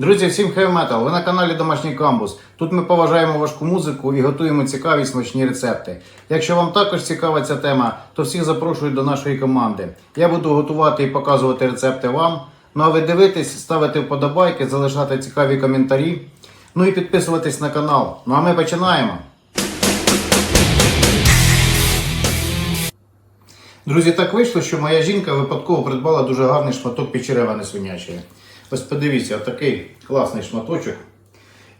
Друзі, всім хай метал! Ви на каналі Домашній Камбус. Тут ми поважаємо важку музику і готуємо цікаві смачні рецепти. Якщо вам також цікава ця тема, то всіх запрошую до нашої команди. Я буду готувати і показувати рецепти вам. Ну а ви дивитесь, ставити вподобайки, залишати цікаві коментарі. Ну і підписуватись на канал. Ну а ми починаємо. Друзі, так вийшло, що моя жінка випадково придбала дуже гарний шматок печеревини свинячої. Ось подивіться, такий класний шматочок.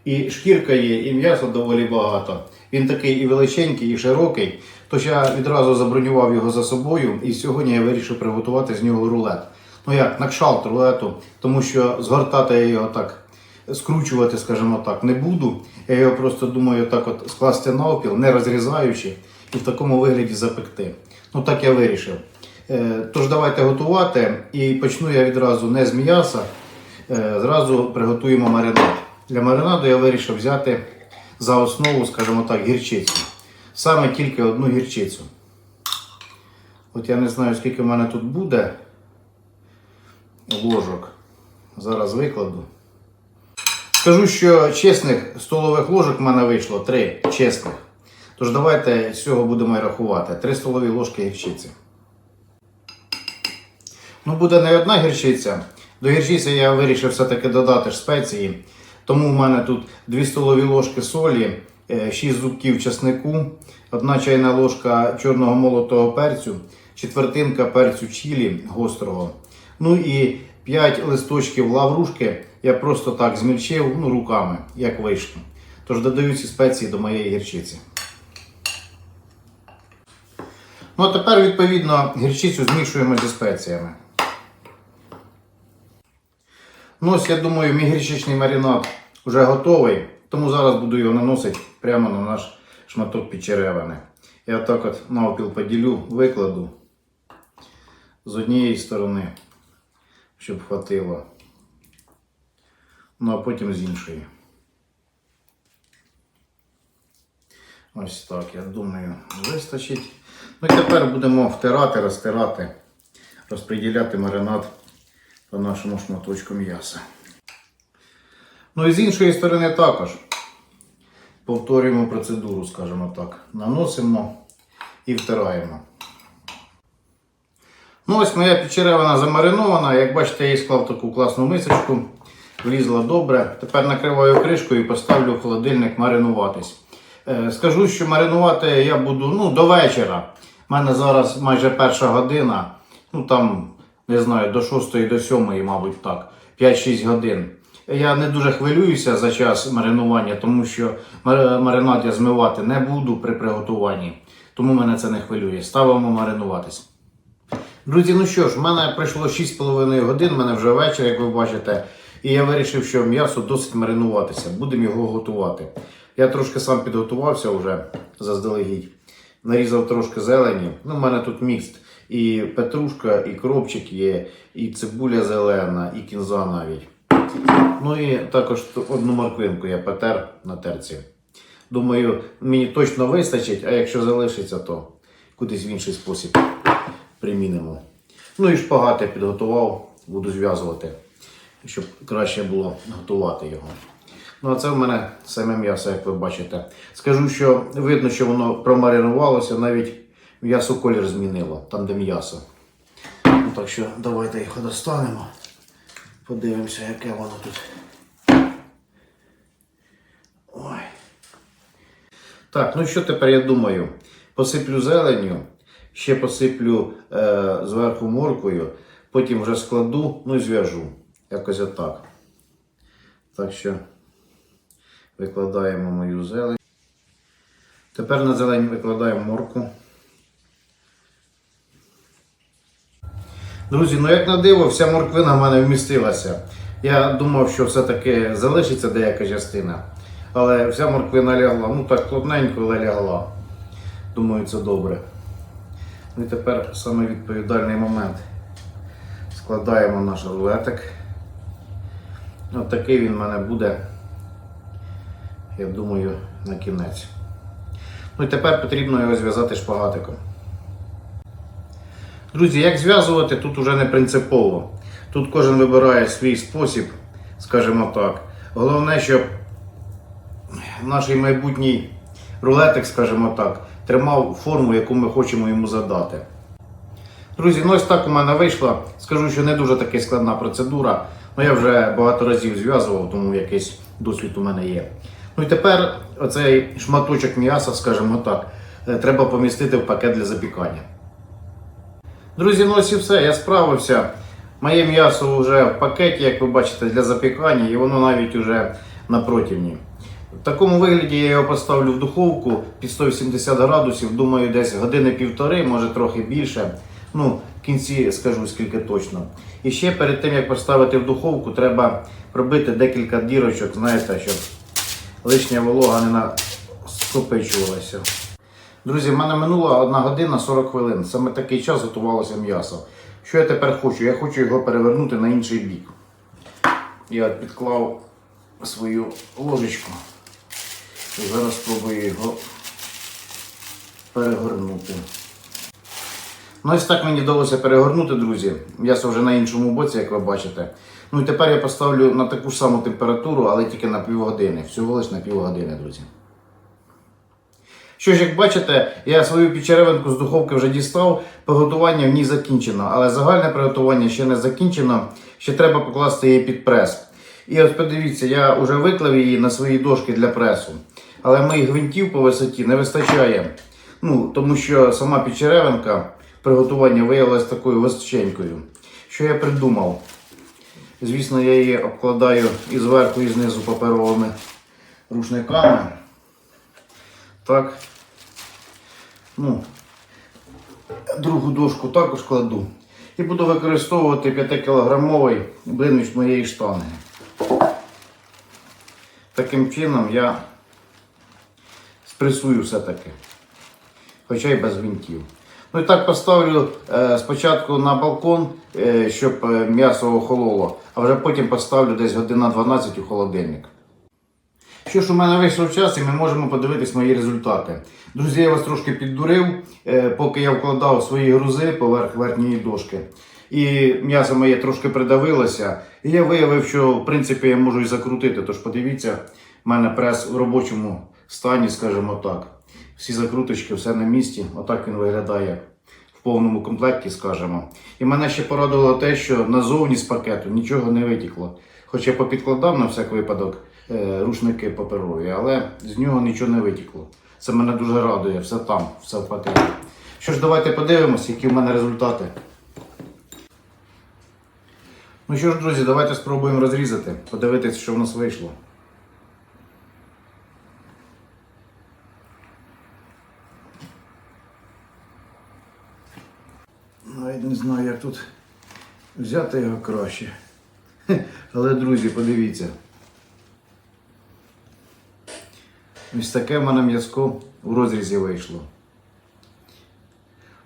І шкірка є, і м'яса доволі багато. Він такий і величенький, і широкий. Тож я відразу забронював його за собою, і сьогодні я вирішив приготувати з нього рулет. Ну як, на кшалт рулету, тому що згортати я його так, скручувати, скажімо так, не буду. Я його просто думаю так от скласти навпіл, не розрізаючи, і в такому вигляді запекти. Ну так я вирішив. Е, Тож давайте готувати. І почну я відразу не з м'яса, зразу приготуємо маринад. Для маринаду я вирішив взяти за основу, скажімо так, гірчицю. Саме тільки одну гірчицю. От я не знаю, скільки в мене тут буде ложок. Зараз викладу. Скажу, що чесних столових ложок в мене вийшло 3 чесних. Тож давайте з цього будемо і рахувати. 3 столові ложки гірчиці. Ну, буде не одна гірчиця. До гірчиці я вирішив все-таки додати ж спеції. Тому в мене тут 2 столові ложки солі, 6 зубків чеснику, 1 чайна ложка чорного молотого перцю, четвертинка перцю чилі гострого. Ну і 5 листочків лаврушки я просто так змільчив ну, руками, як вийшло. Тож додаю ці спеції до моєї гірчиці. Ну а тепер, відповідно, гірчицю змішуємо зі спеціями. Ну, ось, я думаю, мій гірчичний маринад вже готовий, тому зараз буду його наносити прямо на наш шматок печеревини. Я так от навпіл поділю, викладу з однієї сторони, щоб хватило. Ну а потім з іншої. Ось так, я думаю, вистачить. Ну і тепер будемо втирати, розтирати, розподіляти маринад по нашому шматочку м'яса. Ну і з іншої сторони також повторюємо процедуру, скажімо так. Наносимо і втираємо. Ну ось моя печеревина замаринована. Як бачите, я її склав таку класну мисочку. Влізла добре. Тепер накриваю кришкою і поставлю в холодильник маринуватись. Е, Скажу, що маринувати я буду ну, до вечора. У мене зараз майже перша година. Ну там, не знаю, до 6 до 7, мабуть, так. 5-6 годин. Я не дуже хвилююся за час маринування, тому що мар- маринад я змивати не буду при приготуванні. Тому мене це не хвилює. Ставимо маринуватись. Друзі, ну що ж, в мене пройшло 6,5 годин, в мене вже вечір, як ви бачите. І я вирішив, що м'ясо досить маринуватися. Будемо його готувати. Я трошки сам підготувався вже заздалегідь. Нарізав трошки зелені. Ну, в мене тут мікс. І петрушка, і кропчик є, і цибуля зелена, і кінза навіть. Ну і також одну морквинку я потер на терці. Думаю, мені точно вистачить, а якщо залишиться, то кудись в інший спосіб примінимо. Ну і шпагат я підготував, буду зв'язувати, щоб краще було готувати його. Ну, а це в мене саме м'ясо, як ви бачите. Скажу, що видно, що воно промаринувалося, навіть м'ясо колір змінило, там де м'ясо. Ну, так що давайте їх достанемо. Подивимося, яке воно тут. Ой. Так, ну що тепер я думаю? Посиплю зеленню, ще посиплю е, зверху морквою, потім вже складу, ну і зв'яжу. Якось отак. Так що викладаємо мою зелень. Тепер на зелень викладаємо морку. Друзі, ну як на диво, вся морквина в мене вмістилася. Я думав, що все-таки залишиться деяка частина. Але вся морквина лягла. Ну так плотненько, але лягла. Думаю, це добре. Ну і тепер саме відповідальний момент. Складаємо наш рулетик. От такий він в мене буде. Я думаю, на кінець. Ну і тепер потрібно його зв'язати шпагатиком. Друзі, як зв'язувати, тут уже не принципово. Тут кожен вибирає свій спосіб. скажімо так. Головне, щоб наш майбутній рулетик, скажімо так, тримав форму, яку ми хочемо йому задати. Друзі, ну ось так у мене вийшло. Скажу, що не дуже таки складна процедура. Ну я вже багато разів зв'язував, тому якийсь досвід у мене є. Ну і тепер оцей шматочок м'яса, скажімо так, е, треба помістити в пакет для запікання. Друзі, ну ось і все, я справився. Моє м'ясо вже в пакеті, як ви бачите, для запікання, і воно навіть вже на противні. В такому вигляді я його поставлю в духовку під 180 градусів, думаю, десь години півтори, може трохи більше. Ну, в кінці скажу скільки точно. І ще перед тим як поставити в духовку, треба пробити декілька дірочок, знаєте, щоб лишня волога не скопичувалася. Друзі, в мене минула 1 година 40 хвилин. Саме такий час готувалося м'ясо. Що я тепер хочу? Я хочу його перевернути на інший бік. Я підклав свою ложечку і зараз спробую його перегорнути. Ну, ось так мені вдалося перегорнути, друзі. М'ясо вже на іншому боці, як ви бачите. Ну і тепер я поставлю на таку ж саму температуру, але тільки на півгодини. Всього лише на півгодини, друзі. Що ж, як бачите, я свою печеревинку з духовки вже дістав, приготування в ній закінчено, але загальне приготування ще не закінчено, ще треба покласти її під прес. І ось подивіться, я вже виклав її на свої дошки для пресу. Але моїх гвинтів по висоті не вистачає. Ну, тому що сама печеревинка приготування виявилася такою височенькою. Що я придумав? Звісно, я її обкладаю і зверху, і знизу паперовими рушниками. Так. Ну, другу дошку також кладу. І буду використовувати 5-кілограмовий блинвіч моєї штанги. Таким чином я спресую все-таки. Хоча й без гвинтів. Ну і так поставлю е, спочатку на балкон, е, щоб е, м'ясо охололо, а вже потім поставлю десь година 12 у холодильник. Що ж у мене вийшов час і ми можемо подивитись мої результати. Друзі, я вас трошки піддурив, е, поки я вкладав свої грузи поверх верхньої дошки. І м'ясо моє трошки придавилося. І я виявив, що в принципі я можу і закрутити. Тож подивіться, в мене прес в робочому стані, скажімо так. Всі закруточки, все на місці. Отак він виглядає в повному комплекті, скажімо. І мене ще порадувало те, що назовні з пакету нічого не витікло. Хоча попідкладав на всяк випадок рушники паперові, але з нього нічого не витікло. Це мене дуже радує, все там, все в пакеті. Що ж, давайте подивимось, які в мене результати. Ну що ж, друзі, давайте спробуємо розрізати, подивитись, що в нас вийшло. Навіть не знаю, як тут взяти його краще. Але, друзі, подивіться. Ось таке в мене м'язко у розрізі вийшло.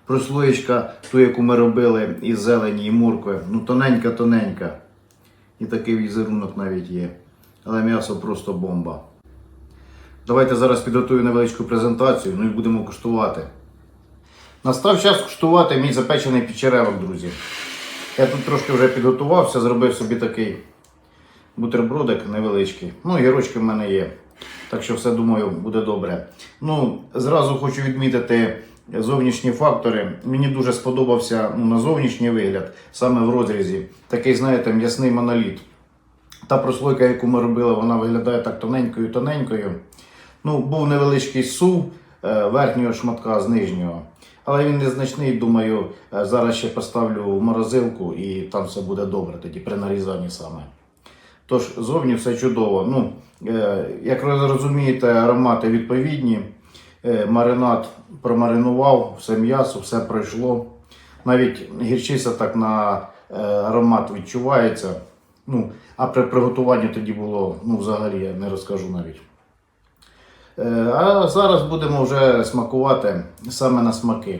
Прослоєчка, ту, яку ми робили із зелені і моркви, ну тоненька-тоненька. І такий візерунок навіть є. Але м'ясо просто бомба. Давайте зараз підготую невеличку презентацію, ну і будемо куштувати. Настав час куштувати мій запечений печеревок, друзі. Я тут трошки вже підготувався, зробив собі такий бутербродик невеличкий. Ну, гірочки в мене є. Так що все думаю буде добре. Ну, зразу хочу відмітити зовнішні фактори. Мені дуже сподобався ну, на зовнішній вигляд, саме в розрізі. Такий, знаєте, м'ясний моноліт. Та прослойка, яку ми робили, вона виглядає так тоненькою-тоненькою. Ну, був невеличкий сув е, верхнього шматка з нижнього. Але він незначний, думаю, е, зараз ще поставлю в морозилку і там все буде добре тоді при нарізанні саме. Тож зовні все чудово. Ну, е, як ви розумієте, аромати відповідні. Е, маринад промаринував, все м'ясо, все пройшло. Навіть гірчиця так на е, аромат відчувається. Ну, а при приготуванні тоді було, ну, взагалі я не розкажу навіть. А зараз будемо вже смакувати саме на смаки.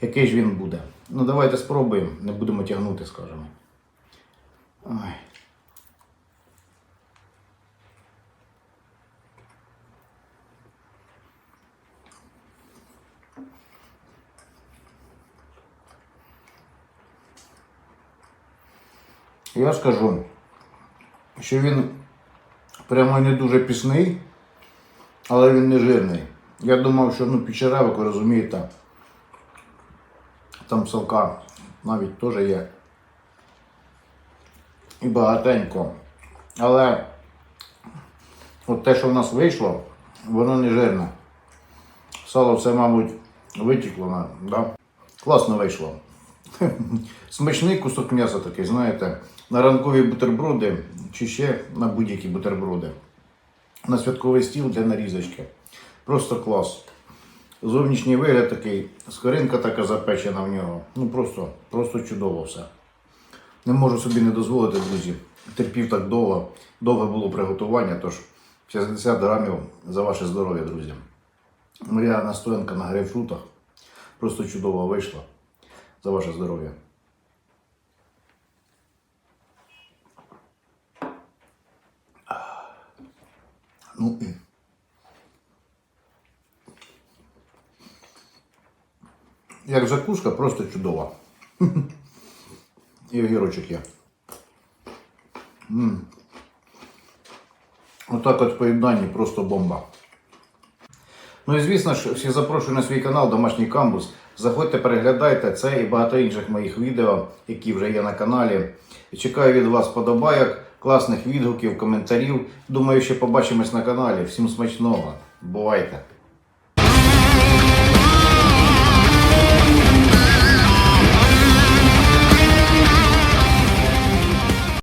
Який ж він буде. Ну, давайте спробуємо, не будемо тягнути, скажімо. Ой. Я скажу, що він прямо не дуже пісний, але він не жирний. Я думав, що ну, печеревик, ви розумієте, там совка навіть теж є. І багатенько. Але от те, що в нас вийшло, воно не жирне. Сало все, мабуть, витікло. Да? Класно вийшло. Смачний кусок м'яса такий, знаєте, на ранкові бутерброди чи ще на будь-які бутерброди. На святковий стіл для нарізочки. Просто клас. Зовнішній вигляд такий, скоринка така запечена в нього. Ну просто, просто чудово все. Не можу собі не дозволити, друзі. Терпів так довго. Довге було приготування, тож 60 грамів за ваше здоров'я, друзі. Моя настоянка на грейпфрутах просто чудово вийшла. За ваше здоров'я. Ну і. Як закуска, просто чудова. І огірочок є. Отак от в поєднанні просто бомба. Ну і звісно ж, всі запрошую на свій канал Домашній Камбус. Заходьте, переглядайте це і багато інших моїх відео, які вже є на каналі. Чекаю від вас подобайок, класних відгуків, коментарів. Думаю, що побачимось на каналі. Всім смачного. Бувайте!